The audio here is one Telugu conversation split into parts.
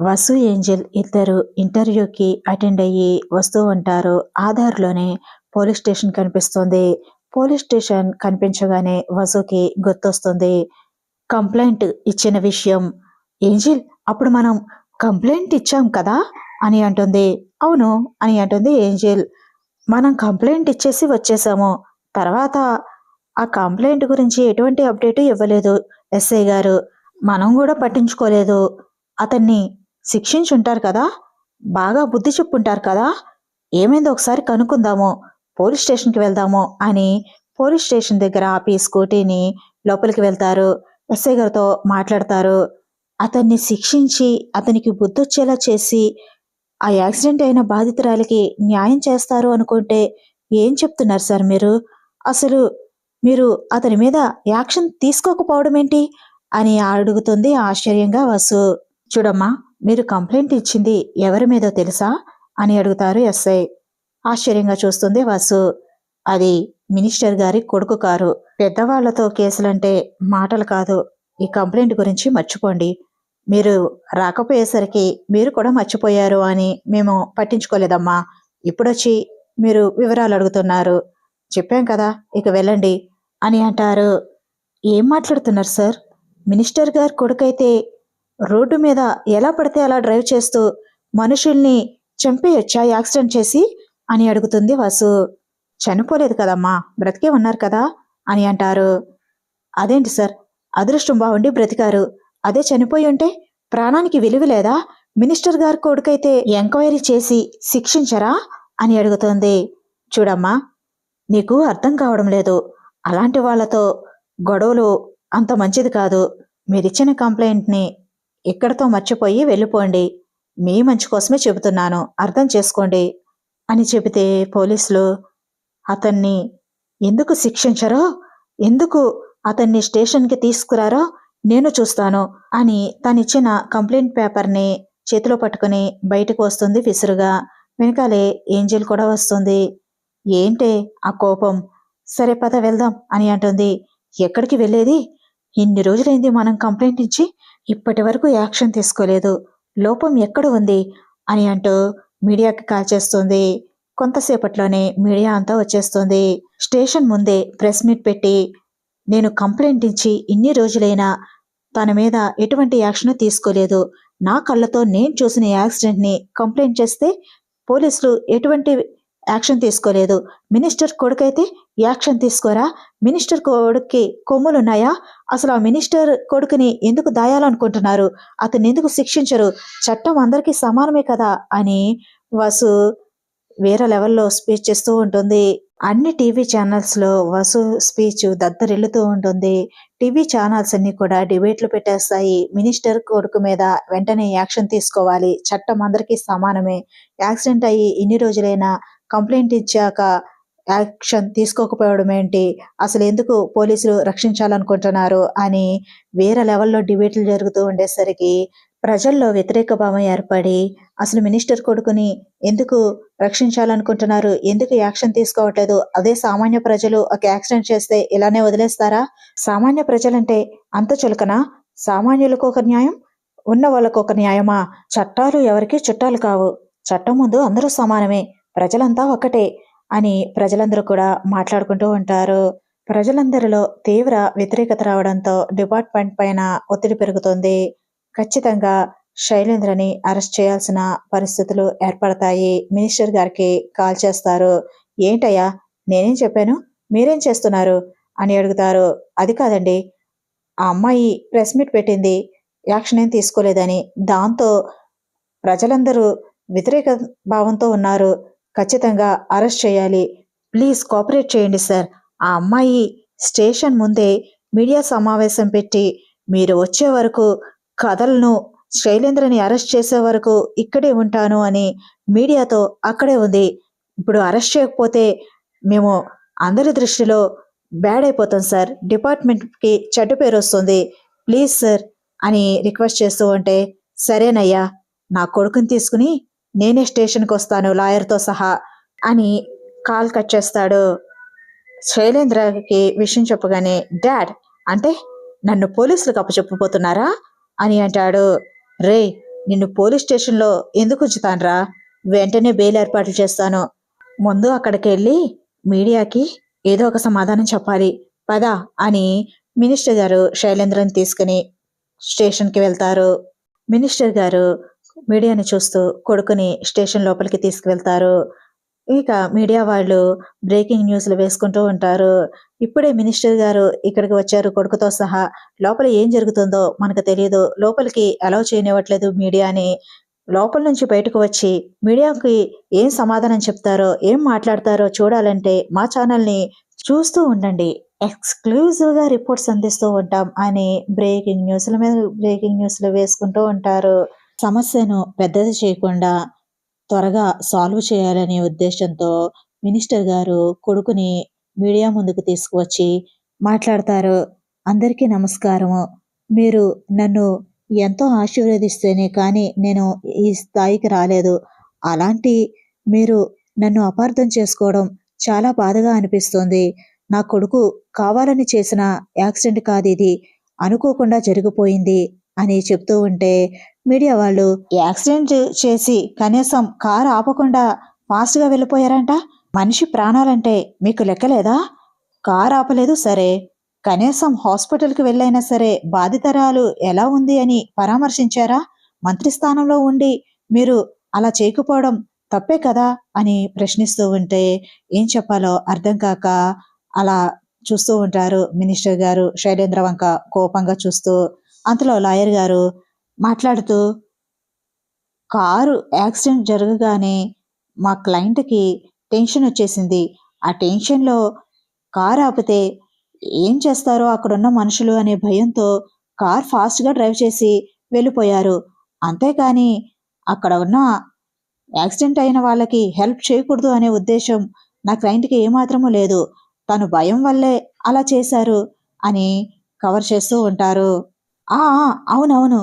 వసు ఏంజెల్ ఇద్దరు ఇంటర్వ్యూకి అటెండ్ అయ్యి వస్తూ ఉంటారు. ఆధార్లోనే పోలీస్ స్టేషన్ కనిపిస్తుంది. పోలీస్ స్టేషన్ కనిపించగానే వసుకి గుర్తొస్తుంది. కంప్లైంట్ ఇచ్చిన విషయం. ఏంజిల్ అప్పుడు మనం కంప్లైంట్ ఇచ్చాం కదా? అని అంటుంది. అవును అని అంటుంది ఏంజిల్. మనం కంప్లైంట్ ఇచ్చేసి వచ్చేసాము. తర్వాత ఆ కంప్లైంట్ గురించి ఎటువంటి అప్డేట్ ఇవ్వలేదు ఎస్ఐ గారు. మనం కూడా పట్టించుకోలేదు. అతన్ని శిక్షించుంటారు కదా? బాగా బుద్ధి చెప్పుంటారు కదా? ఏమైందో ఒకసారి కనుక్కుందాము. పోలీస్ స్టేషన్కి వెళ్దాము అని పోలీస్ స్టేషన్ దగ్గర ఆపి స్కూటీని లోపలికి వెళ్తారు. ఎస్ఐ గారితో మాట్లాడతారు. అతన్ని శిక్షించి అతనికి బుద్ధొచ్చేలా చేసి ఆ యాక్సిడెంట్ అయిన బాధితురాలికి న్యాయం చేస్తారు అనుకుంటే ఏం చెప్తున్నారు సార్ మీరు? అసలు మీరు అతని మీద యాక్షన్ తీసుకోకపోవడం ఏంటి అని అడుగుతుంది ఆశ్చర్యంగా వసు. చూడమ్మా మీరు కంప్లైంట్ ఇచ్చింది ఎవరి మీదో తెలుసా? అని అడుగుతారు ఎస్ఐ. ఆశ్చర్యంగా చూస్తుంది వసు. అది మినిస్టర్ గారి కొడుకు కారు. పెద్దవాళ్ళతో కేసులంటే మాటలు కాదు. ఈ కంప్లైంట్ గురించి మర్చిపోండి. మీరు రాకపోయేసరికి మీరు కూడా మర్చిపోయారు అని మేము పట్టించుకోలేదమ్మా. ఇప్పుడొచ్చి మీరు వివరాలు అడుగుతున్నారు. చెప్పాం కదా ఇక వెళ్ళండి అని అంటారు. ఏం మాట్లాడుతున్నారు సార్? మినిస్టర్ గారు కొడుకైతే రోడ్డు మీద ఎలా పడితే అలా డ్రైవ్ చేస్తూ మనుషుల్ని చంపేయొచ్చా యాక్సిడెంట్ చేసి? అని అడుగుతుంది వాసు. చనిపోలేదు కదమ్మా బ్రతికే ఉన్నారు కదా? అని అంటారు. అదేంటి సార్? అదృష్టం బాగుండి బ్రతికారు. అదే చనిపోయి ఉంటే ప్రాణానికి విలువ లేదా? మినిస్టర్ గారి కొడుకైతే ఎంక్వైరీ చేసి శిక్షించరా? అని అడుగుతోంది. చూడమ్మా నీకు అర్థం కావడం లేదు. అలాంటి వాళ్ళతో గొడవలు అంత మంచిది కాదు. మీరిచ్చిన కంప్లైంట్ని ఇక్కడతో మర్చిపోయి వెళ్ళిపోండి. మీ మంచి కోసమే చెబుతున్నాను. అర్థం చేసుకోండి అని చెబితే పోలీసులు అతన్ని ఎందుకు శిక్షించరో? ఎందుకు అతన్ని స్టేషన్కి తీసుకురారో? నేను చూస్తాను అని తనిచ్చిన కంప్లైంట్ పేపర్ని చేతిలో పట్టుకుని బయటకు వస్తుంది విసురుగా. వెనకాలే ఏంజెల్ కూడా వస్తుంది. ఏంటే ఆ కోపం? సరే పద వెళ్దాం అని అంటుంది. ఎక్కడికి వెళ్ళేది? ఇన్ని రోజులైంది మనం కంప్లైంట్ ఇచ్చి ఇప్పటి వరకు యాక్షన్ తీసుకోలేదు. లోపం ఎక్కడ ఉంది? అని అంటూ మీడియాకి కాల్ చేస్తుంది. కొంతసేపట్లోనే మీడియా అంతా వచ్చేస్తుంది. స్టేషన్ ముందే ప్రెస్ మీట్ పెట్టి నేను కంప్లైంట్ ఇచ్చి ఇన్ని రోజులైనా తన మీద ఎటువంటి యాక్షన్ తీసుకోలేదు. నా కళ్ళతో నేను చూసిన యాక్సిడెంట్ని కంప్లైంట్ చేస్తే పోలీసులు ఎటువంటి యాక్షన్ తీసుకోలేదు. మినిస్టర్ కొడుకైతే యాక్షన్ తీసుకోరా? మినిస్టర్ కొడుక్కి కొమ్ములున్నాయా? అసలు ఆ మినిస్టర్ కొడుకుని ఎందుకు దాయాలనుకుంటున్నారు? అతన్ని ఎందుకు శిక్షించరు? చట్టం అందరికీ సమానమే కదా అని వసు వేరే లెవెల్లో స్పీచ్ చేస్తూ ఉంటుంది. అన్ని టీవీ ఛానల్స్లో వసు స్పీచ్ దద్దరిల్లుతూ ఉంటుంది. టీవీ ఛానల్స్ అన్ని కూడా డిబేట్లు పెట్టేస్తాయి. మినిస్టర్ కొడుకు మీద వెంటనే యాక్షన్ తీసుకోవాలి. చట్టం అందరికీ సమానమే. యాక్సిడెంట్ అయ్యి ఇన్ని రోజులైనా కంప్లైంట్ ఇచ్చాక యాక్షన్ తీసుకోకపోవడం ఏంటి? అసలు ఎందుకు పోలీసులు రక్షించాలనుకుంటున్నారు? అని వేరే లెవెల్లో డిబేట్లు జరుగుతూ ఉండేసరికి ప్రజల్లో వ్యతిరేక భావం ఏర్పడి అసలు మినిస్టర్ కొడుకుని ఎందుకు రక్షించాలనుకుంటున్నారు? ఎందుకు యాక్షన్ తీసుకోవట్లేదు? అదే సామాన్య ప్రజలు ఒక యాక్సిడెంట్ చేస్తే ఇలానే వదిలేస్తారా? సామాన్య ప్రజలంటే అంత చులకనా? సామాన్యులకు ఒక న్యాయం ఉన్న వాళ్ళకు ఒక న్యాయమా? చట్టాలు ఎవరికి చుట్టాలు కావు. చట్టం ముందు అందరూ సమానమే. ప్రజలంతా ఒక్కటే అని ప్రజలందరూ కూడా మాట్లాడుకుంటూ ఉంటారు. ప్రజలందరిలో తీవ్ర వ్యతిరేకత రావడంతో డిపార్ట్మెంట్ పైన ఒత్తిడి పెరుగుతుంది. ఖచ్చితంగా శైలేంద్రని అరెస్ట్ చేయాల్సిన పరిస్థితులు ఏర్పడతాయి. మినిస్టర్ గారికి కాల్ చేస్తారు. ఏంటయ్యా నేనేం చెప్పాను? మీరేం చేస్తున్నారు? అని అడుగుతారు. అది కాదండి ఆ అమ్మాయి ప్రెస్ మీట్ పెట్టింది. యాక్షన్ ఏం తీసుకోలేదని. దాంతో ప్రజలందరూ వ్యతిరేక భావంతో ఉన్నారు. ఖచ్చితంగా అరెస్ట్ చేయాలి. ప్లీజ్ కోఆపరేట్ చేయండి సార్. ఆ అమ్మాయి స్టేషన్ ముందే మీడియా సమావేశం పెట్టి మీరు వచ్చే వరకు కథలను శైలేంద్రని అరెస్ట్ చేసే వరకు ఇక్కడే ఉంటాను అని మీడియాతో అక్కడే ఉంది. ఇప్పుడు అరెస్ట్ చేయకపోతే మేము అందరి దృష్టిలో బ్యాడ్ అయిపోతాం సార్. డిపార్ట్మెంట్కి చెడ్డ పేరు వస్తుంది. ప్లీజ్ సార్ అని రిక్వెస్ట్ చేస్తూ ఉంటే సరేనయ్యా నా కొడుకుని తీసుకుని నేనే స్టేషన్కి వస్తాను లాయర్తో సహా అని కాల్ కట్ చేస్తాడు. శైలేంద్రకి విషయం చెప్పగానే డాడ్ అంటే నన్ను పోలీసులకు అప్పచెప్పబోతున్నారా? అని అంటాడు. రే నిన్ను పోలీస్ స్టేషన్లో ఎందుకు ఉంచుతాన్రా? వెంటనే బెయిల్ ఏర్పాట్లు చేస్తాను. ముందు అక్కడికి వెళ్ళి మీడియాకి ఏదో ఒక సమాధానం చెప్పాలి. పదా అని మినిస్టర్ గారు శైలేంద్రని తీసుకుని స్టేషన్కి వెళ్తారు. మినిస్టర్ గారు మీడియాని చూస్తూ కొడుకుని స్టేషన్ లోపలికి తీసుకువెళ్తారు. ఇక మీడియా వాళ్ళు బ్రేకింగ్ న్యూస్లు వేసుకుంటూ ఉంటారు. ఇప్పుడే మినిస్టర్ గారు ఇక్కడికి వచ్చారు. కొడుకుతో సహా లోపల ఏం జరుగుతుందో మనకు తెలియదు లోపలికి అలౌ చేయనివ్వట్లేదు మీడియాని. లోపల నుంచి బయటకు వచ్చి మీడియాకి ఏం సమాధానం చెప్తారో ఏం మాట్లాడతారో చూడాలంటే మా ఛానల్ని చూస్తూ ఉండండి. ఎక్స్క్లూజివ్గా రిపోర్ట్స్ అందిస్తూ ఉంటాం అని బ్రేకింగ్ న్యూస్ల మీద బ్రేకింగ్ న్యూస్లు వేసుకుంటూ ఉంటారు. సమస్యను పెద్దది చేయకుండా త్వరగా సాల్వ్ చేయాలనే ఉద్దేశంతో మినిస్టర్ గారు కొడుకుని మీడియా ముందుకు తీసుకువచ్చి మాట్లాడతారు. అందరికీ నమస్కారము. మీరు నన్ను ఎంతో ఆశీర్వదిస్తేనే కానీ నేను ఈ స్థాయికి రాలేదు. అలాంటి మీరు నన్ను అపార్థం చేసుకోవడం చాలా బాధగా అనిపిస్తుంది. నా కొడుకు కావాలని చేసిన యాక్సిడెంట్ కాదు ఇది. అనుకోకుండా జరిగిపోయింది అని చెప్తూ ఉంటే మీడియా వాళ్ళు యాక్సిడెంట్ చేసి కనీసం కారు ఆపకుండా ఫాస్ట్గా వెళ్ళిపోయారంట? మనిషి ప్రాణాలంటే మీకు లెక్కలేదా? కారు ఆపలేదు సరే. కనీసం హాస్పిటల్కి వెళ్ళైనా సరే బాధితరాలు ఎలా ఉంది అని పరామర్శించారా? మంత్రి స్థానంలో ఉండి మీరు అలా చేయకపోవడం తప్పే కదా అని ప్రశ్నిస్తూ ఉంటే ఏం చెప్పాలో అర్థం కాక అలా చూస్తూ ఉంటారు మినిస్టర్ గారు. శైలేంద్ర వంక కోపంగా చూస్తూ అంతలో లాయర్ గారు మాట్లాడుతూ కారు యాక్సిడెంట్ జరగగానే మా క్లయింట్కి టెన్షన్ వచ్చేసింది. ఆ టెన్షన్లో కారు ఆపితే ఏం చేస్తారో అక్కడున్న మనుషులు అనే భయంతో కార్ ఫాస్ట్గా డ్రైవ్ చేసి వెళ్ళిపోయారు. అంతేకాని అక్కడ ఉన్న యాక్సిడెంట్ అయిన వాళ్ళకి హెల్ప్ చేయకూడదు అనే ఉద్దేశం నా క్లయింట్కి ఏమాత్రమూ లేదు. తను భయం వల్లే అలా చేశారు అని కవర్ చేస్తూ ఉంటారు. ఆ ఆ, అవునవును.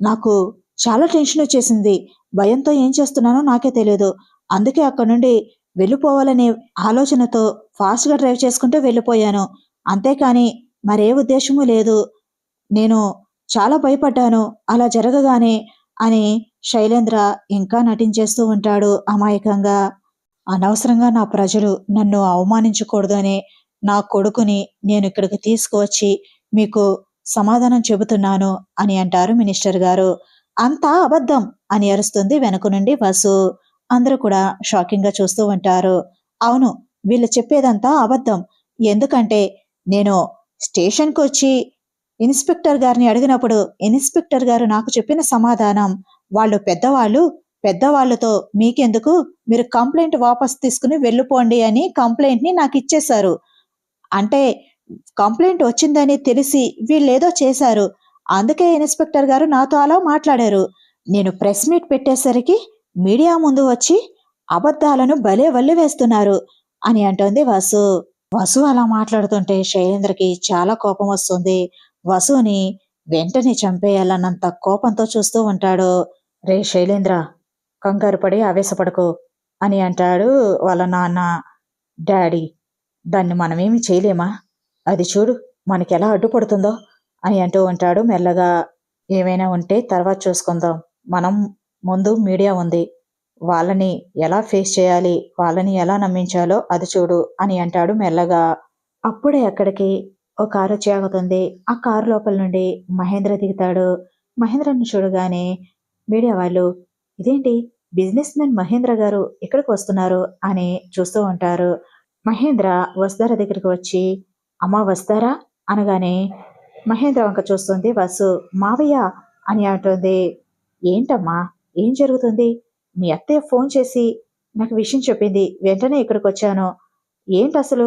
నాకు చాలా టెన్షన్ వచ్చేసింది. భయంతో ఏం చేస్తున్నానో నాకే తెలియదు అందుకే అక్కడ నుండి వెళ్ళిపోవాలనే ఆలోచనతో ఫాస్ట్గా డ్రైవ్ చేసుకుంటూ వెళ్ళిపోయాను. అంతేకాని మరే ఉద్దేశము లేదు. నేను చాలా భయపడ్డాను. అలా జరగగానే అని శైలేంద్ర ఇంకా నటించేస్తూ ఉంటాడు అమాయకంగా. అనవసరంగా నా ప్రజలు నన్ను అవమానించకూడదని నా కొడుకుని నేను ఇక్కడికి తీసుకువచ్చి మీకు సమాధానం చెబుతున్నాను అని అంటారు మినిస్టర్ గారు. అంతా అబద్ధం అని అరుస్తుంది వెనక నుండి వసు. అందరూ కూడా షాకింగ్గా చూస్తూ ఉంటారు. అవును వీళ్ళు చెప్పేదంతా అబద్ధం. ఎందుకంటే నేను స్టేషన్కి వచ్చి ఇన్స్పెక్టర్ గారిని అడిగినప్పుడు ఇన్స్పెక్టర్ గారు నాకు చెప్పిన సమాధానం వాళ్ళు పెద్దవాళ్ళు పెద్దవాళ్ళతో మీకెందుకు? మీరు కంప్లైంట్ వాపస్ తీసుకుని వెళ్ళిపోండి అని కంప్లైంట్ని నాకు ఇచ్చేశారు. అంటే కంప్లైంట్ వచ్చిందని తెలిసి వీళ్ళేదో చేశారు. అందుకే ఇన్స్పెక్టర్ గారు నాతో అలా మాట్లాడారు. నేను ప్రెస్ మీట్ పెట్టేసరికి మీడియా ముందు వచ్చి అబద్ధాలను భలే వల్లి వేస్తున్నారు అని అంటోంది వసు. వసు అలా మాట్లాడుతుంటే శైలేంద్రకి చాలా కోపం వస్తుంది. వసుని వెంటనే చంపేయాలన్నంత కోపంతో చూస్తూ ఉంటాడు. రే శైలేంద్ర కంగారు పడి ఆవేశపడకు అని అంటాడు వాళ్ళ నాన్న. డాడీ దాన్ని మనమేమి చేయలేమా? అది చూడు మనకి ఎలా అడ్డుపడుతుందో అని అంటూ ఉంటాడు. మెల్లగా ఏమైనా ఉంటే తర్వాత చూసుకుందాం. మనం ముందు మీడియా ఉంది. వాళ్ళని ఎలా ఫేస్ చేయాలి? వాళ్ళని ఎలా నమ్మించాలో అది చూడు అని అంటాడు మెల్లగా. అప్పుడే అక్కడికి ఒక కారు వచ్చి ఆగుతుంది. ఆ కారు లోపల నుండి మహేంద్ర దిగుతాడు. మహేంద్రను చూడగానే మీడియా వాళ్ళు ఇదేంటి? బిజినెస్ మెన్ మహేంద్ర గారు ఇక్కడికి వస్తున్నారు అని చూస్తూ ఉంటారు. మహేంద్ర వసుధార దగ్గరికి వచ్చి అమ్మా వస్తారా? అనగానే మహేంద్ర వంక చూస్తుంది. వసు మావయ్య అని అంటుంది. ఏంటమ్మా? ఏం జరుగుతుంది? మీ అత్తయ్య ఫోన్ చేసి నాకు విషయం చెప్పింది. వెంటనే ఇక్కడికి వచ్చాను ఏంటి అసలు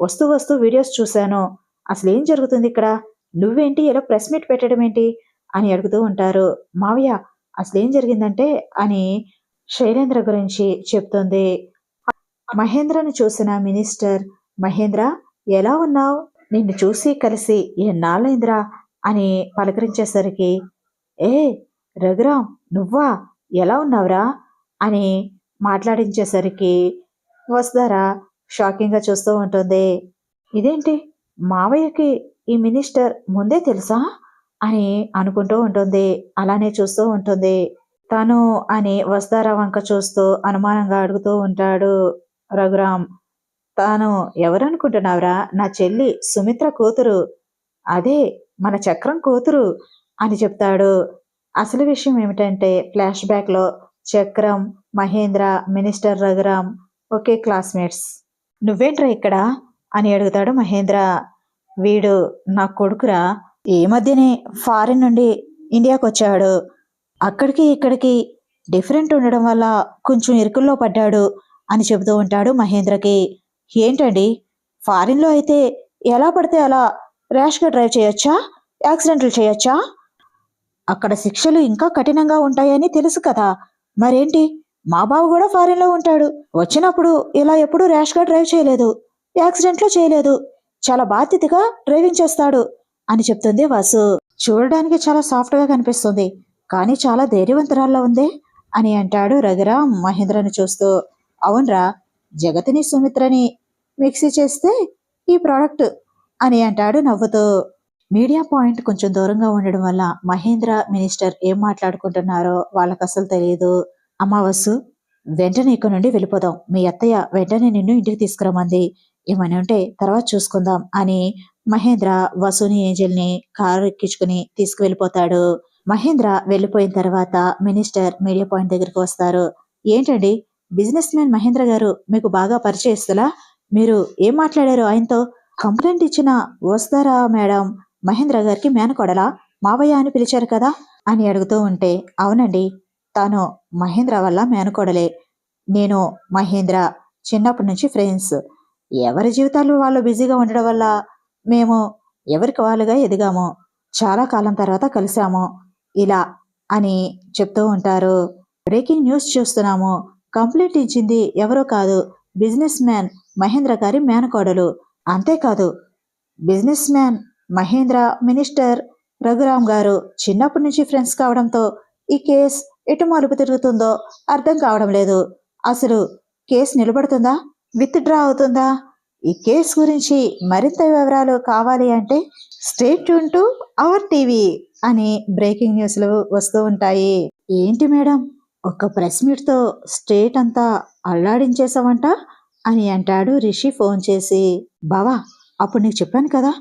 వస్తూ వస్తూ వీడియోస్ చూశాను. అసలు ఏం జరుగుతుంది ఇక్కడ? నువ్వేంటి? ఇలా ప్రెస్ మీట్ పెట్టడం ఏంటి అని అడుగుతూ ఉంటారు. మావయ్య అసలు ఏం జరిగిందంటే అని శైలేంద్ర గురించి చెప్తుంది. మహేంద్రను చూసిన మినిస్టర్ మహేంద్ర ఎలా ఉన్నావు? నిన్ను చూసి కలిసి ఎన్నాళ్ళైందిరా? అని పలకరించేసరికి ఏ రఘురామ్ నువ్వా? ఎలా ఉన్నావురా? అని మాట్లాడించేసరికి వస్తారా షాకింగ్గా చూస్తూ ఉంటుంది. ఇదేంటి? మావయ్యకి ఈ మినిస్టర్ ముందే తెలుసా? అని అనుకుంటూ ఉంటుంది. అలానే చూస్తూ ఉంటుంది. తను అని వస్తారా వంక చూస్తూ అనుమానంగా అడుగుతూ ఉంటాడు రఘురామ్ తాను ఎవరనుకుంటున్నావురా? నా చెల్లి సుమిత్ర కూతురు. అదే మన చక్రం కూతురు అని చెప్తాడు. అసలు విషయం ఏమిటంటే ఫ్లాష్ బ్యాక్లో చక్రం మహేంద్ర మినిస్టర్ రఘురామ్ ఒకే క్లాస్మేట్స్. నువ్వేంట్రా ఇక్కడ? అని అడుగుతాడు మహేంద్ర. వీడు నా కొడుకురా ఈ మధ్యనే ఫారిన్ నుండి ఇండియాకి వచ్చాడు అక్కడికి ఇక్కడికి డిఫరెంట్ ఉండడం వల్ల కొంచెం ఇరుకుల్లో పడ్డాడు అని చెబుతూ ఉంటాడు మహేంద్రకి. ఏంటండి? ఫారిన్లో అయితే ఎలా పడితే అలా ర్యాష్గా డ్రైవ్ చేయొచ్చా? యాక్సిడెంట్లు చేయొచ్చా? అక్కడ శిక్షలు ఇంకా కఠినంగా ఉంటాయని తెలుసు కదా. మరేంటి? మా బాబు కూడా ఫారిన్లో ఉంటాడు. వచ్చినప్పుడు ఇలా ఎప్పుడూ ర్యాష్గా డ్రైవ్ చేయలేదు. యాక్సిడెంట్లు చేయలేదు. చాలా బాధ్యతగా డ్రైవింగ్ చేస్తాడు అని చెప్తుంది వాసు. చూడడానికి చాలా సాఫ్ట్గా కనిపిస్తుంది. కానీ చాలా ధైర్యవంతురాల్లో ఉంది అని అంటాడు రఘురామ్ మహేంద్రని చూస్తూ. అవునరా? జగతిని సుమిత్రని మిక్సీ చేస్తే ఈ ప్రోడక్ట్ అని అంటాడు నవ్వుతూ. మీడియా పాయింట్ కొంచెం దూరంగా ఉండడం వల్ల మహేంద్ర మినిస్టర్ ఏం మాట్లాడుకుంటున్నారో వాళ్ళకి అసలు తెలియదు అమావాసు వెంటనే ఇక్కడ నుండి వెళ్ళిపోదాం. మీ అత్తయ్య వెంటనే నిన్ను ఇంటికి తీసుకురమ్మంది. ఏమని ఉంటే తర్వాత చూసుకుందాం అని మహేంద్ర వసుని ఏంజల్ని కారు ఎక్కించుకుని తీసుకువెళ్ళిపోతాడు. మహేంద్ర వెళ్ళిపోయిన తర్వాత మినిస్టర్ మీడియా పాయింట్ దగ్గరికి వస్తారు. ఏంటండి? బిజినెస్ మ్యాన్ మహేంద్ర గారు మీకు బాగా పరిచయస్తులా మీరు ఏం మాట్లాడారు ఆయనతో? కంప్లైంట్ ఇచ్చిన వస్తారా మేడం మహేంద్ర గారికి మేనకొడలా మావయ్య అని పిలిచారు కదా? అని అడుగుతూ ఉంటే అవునండి తాను మహేంద్ర వల్ల మేనకోడలే నేను మహేంద్ర చిన్నప్పటి నుంచి ఫ్రెండ్స్. ఎవరి జీవితాలు వాళ్ళు బిజీగా ఉండడం వల్ల మేము ఎవరికి వాళ్ళుగా ఎదిగాము చాలా కాలం తర్వాత కలిసాము ఇలా అని చెప్తూ ఉంటారు. బ్రేకింగ్ న్యూస్ చూస్తున్నాము. కంప్లైంట్ ఇచ్చింది ఎవరో కాదు బిజినెస్ మ్యాన్ మహేంద్ర గారి మేనకోడలు. అంతేకాదు businessman Mahendra minister Raghuram గారు చిన్నప్పటి నుంచి ఫ్రెండ్స్ కావడంతో ఈ కేస్ ఎటు మలుపు తిరుగుతుందో అర్థం కావడం లేదు. అసలు కేసు నిలబడుతుందా? విత్డ్రా అవుతుందా? ఈ కేసు గురించి మరింత వివరాలు కావాలి అంటే stay tuned to our TV అని బ్రేకింగ్ న్యూస్లు వస్తూ ఉంటాయి. ఏంటి మేడం? ఒక ప్రెస్ మీట్తో స్టేట్ అంతా అల్లాడించేశావంట అని అంటాడు రిషి ఫోన్ చేసి. బావా అప్పుడు నీకు చెప్పాను కదా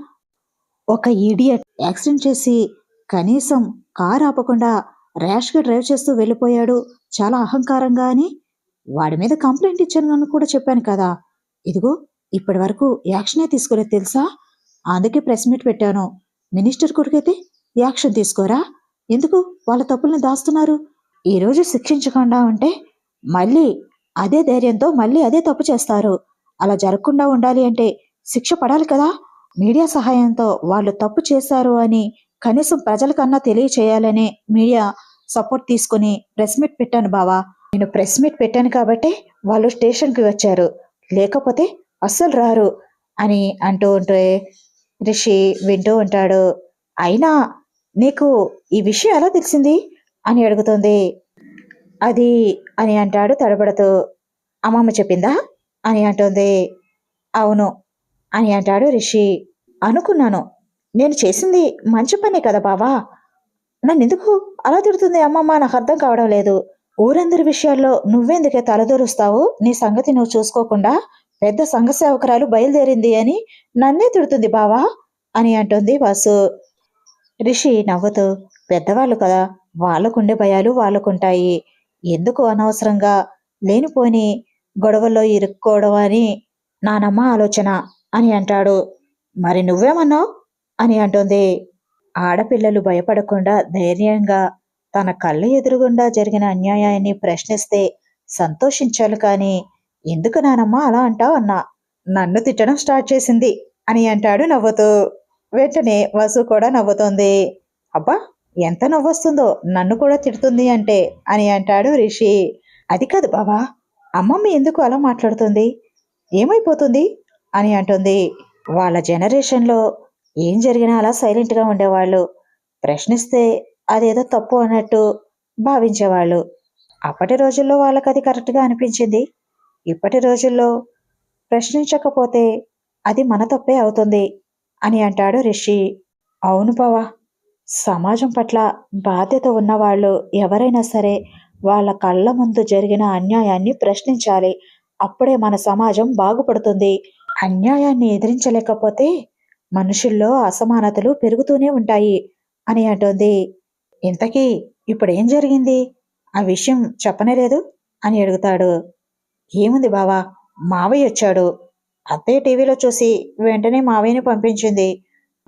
ఒక ఈడియట్ యాక్సిడెంట్ చేసి కనీసం కార్ ఆపకుండా ర్యాష్గా డ్రైవ్ చేస్తూ వెళ్ళిపోయాడు. చాలా అహంకారంగా అని వాడి మీద కంప్లైంట్ ఇచ్చాను అని కూడా చెప్పాను కదా. ఇదిగో ఇప్పటి వరకు యాక్షనే తీసుకోలేదు తెలుసా? అందుకే ప్రెస్ మీట్ పెట్టాను. మినిస్టర్ కొడుకైతే యాక్షన్ తీసుకోరా? ఎందుకు? వాళ్ళ తప్పుల్ని దాస్తున్నారు. ఈరోజు శిక్షించకుండా ఉంటే మళ్ళీ అదే ధైర్యంతో మళ్ళీ అదే తప్పు చేస్తారు. అలా జరగకుండా ఉండాలి అంటే శిక్ష పడాలి కదా? మీడియా సహాయంతో వాళ్ళు తప్పు చేశారు అని కనీసం ప్రజలకన్నా తెలియచేయాలనే మీడియా సపోర్ట్ తీసుకుని ప్రెస్ మీట్ పెట్టాను బావా. నేను ప్రెస్ మీట్ పెట్టాను కాబట్టి వాళ్ళు స్టేషన్కి వచ్చారు. లేకపోతే అస్సలు రారు అని అంటూ ఉంటే రిషి వింటూ ఉంటాడు. అయినా నీకు ఈ విషయం ఎలా తెలిసింది? అని అడుగుతుంది. అది అని అంటాడు తడబడుతూ. అమ్మమ్మ చెప్పిందా? అని అంటుంది. అవును అని అంటాడు రిషి. అనుకున్నాను. నేను చేసింది మంచి పనే కదా బావా. నన్ను ఎందుకు అలా తిడుతుంది అమ్మమ్మ? నాకు అర్థం కావడం లేదు. ఊరందరి విషయాల్లో నువ్వెందుకే తలదూరుస్తావు? నీ సంగతి నువ్వు చూసుకోకుండా పెద్ద సంఘ సేవకురాలు బయలుదేరింది అని నన్నే తిడుతుంది బావా అని అంటుంది వాసు. రిషి నవ్వుతూ పెద్దవాళ్ళు కదా వాళ్ళకుండే భయాలు వాళ్ళకుంటాయి. ఎందుకు అనవసరంగా లేనిపోని గొడవల్లో ఇరుక్కోవడం అని నానమ్మ ఆలోచన అని అంటాడు. మరి నువ్వేమన్నావు? అని అంటుంది. ఆడపిల్లలు భయపడకుండా ధైర్యంగా తన కళ్ళ ఎదురుగుండా జరిగిన అన్యాయాన్ని ప్రశ్నిస్తే సంతోషించాలి కానీ ఎందుకు నానమ్మ అలా అంటావు అన్నా? నన్ను తిట్టడం స్టార్ట్ చేసింది అని అంటాడు నవ్వుతూ. వెంటనే వసు కూడా నవ్వుతోంది. అబ్బా ఎంత నవ్వొస్తుందో నన్ను కూడా తిడుతుంది అంటే అని అంటాడు రిషి. అది కాదు బావా అమ్మమ్మ ఎందుకు అలా మాట్లాడుతుంది? ఏమైపోతుంది? అని అంటుంది. వాళ్ళ జనరేషన్లో ఏం జరిగినా అలా సైలెంట్గా ఉండేవాళ్ళు. ప్రశ్నిస్తే అదేదో తప్పు అన్నట్టు భావించేవాళ్ళు. అప్పటి రోజుల్లో వాళ్ళకి అది కరెక్ట్గా అనిపించింది. ఇప్పటి రోజుల్లో ప్రశ్నించకపోతే అది మన తప్పే అవుతుంది అని అంటాడు రిషి. అవును బావా సమాజం పట్ల బాధ్యత ఉన్నవాళ్ళు ఎవరైనా సరే వాళ్ళ కళ్ళ ముందు జరిగిన అన్యాయాన్ని ప్రశ్నించాలి. అప్పుడే మన సమాజం బాగుపడుతుంది. అన్యాయాన్ని ఎదిరించలేకపోతే మనుషుల్లో అసమానతలు పెరుగుతూనే ఉంటాయి అని అంటోంది. ఇంతకీ ఇప్పుడేం జరిగింది? ఆ విషయం చెప్పనేలేదు అని అడుగుతాడు. ఏముంది బావా? మావయ్య వచ్చాడు. అత్తయ్య టీవీలో చూసి వెంటనే మావయ్యని పంపించింది.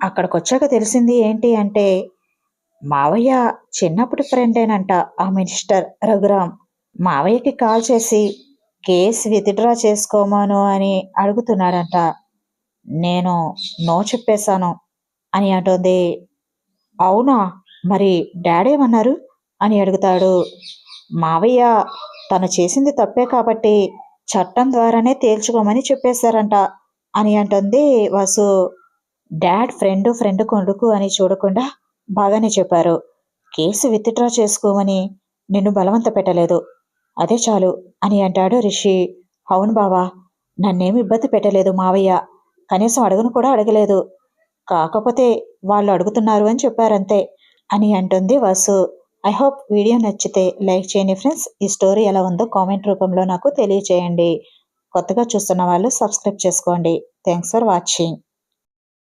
అక్కడికొచ్చాక తెలిసింది ఏంటి అంటే మావయ్య చిన్నప్పటి ఫ్రెండేనంట ఆ మినిస్టర్ రఘురాం మావయ్యకి కాల్ చేసి కేసు విత్డ్రా చేసుకోమాను అని అడుగుతున్నాడంట నేను నో చెప్పేశాను అని అంటుంది. అవునా? మరి డాడీ ఏమన్నారు అని అడుగుతాడు. మావయ్య తను చేసింది తప్పే కాబట్టి చట్టం ద్వారానే తేల్చుకోమని చెప్పేశారంట అని అంటుంది వాసు. డాడ్ ఫ్రెండ్ ఫ్రెండ్ కొడుకు అని చూడకుండా బాగానే చెప్పారు. కేసు విత్డ్రా చేసుకోమని నిన్ను బలవంత పెట్టలేదు. అదే చాలు అని అంటాడు రిషి. అవును బావా నన్నేమి ఇబ్బంది పెట్టలేదు మావయ్య. కనీసం అడుగును కూడా అడగలేదు. కాకపోతే వాళ్ళు అడుగుతున్నారు అని చెప్పారంతే అని అంటుంది వాసు. ఐ హోప్ వీడియో నచ్చితే లైక్ చేయండి ఫ్రెండ్స్. ఈ స్టోరీ ఎలా ఉందో కామెంట్ రూపంలో నాకు తెలియచేయండి. కొత్తగా చూస్తున్న వాళ్ళు సబ్స్క్రైబ్ చేసుకోండి. Thanks for watching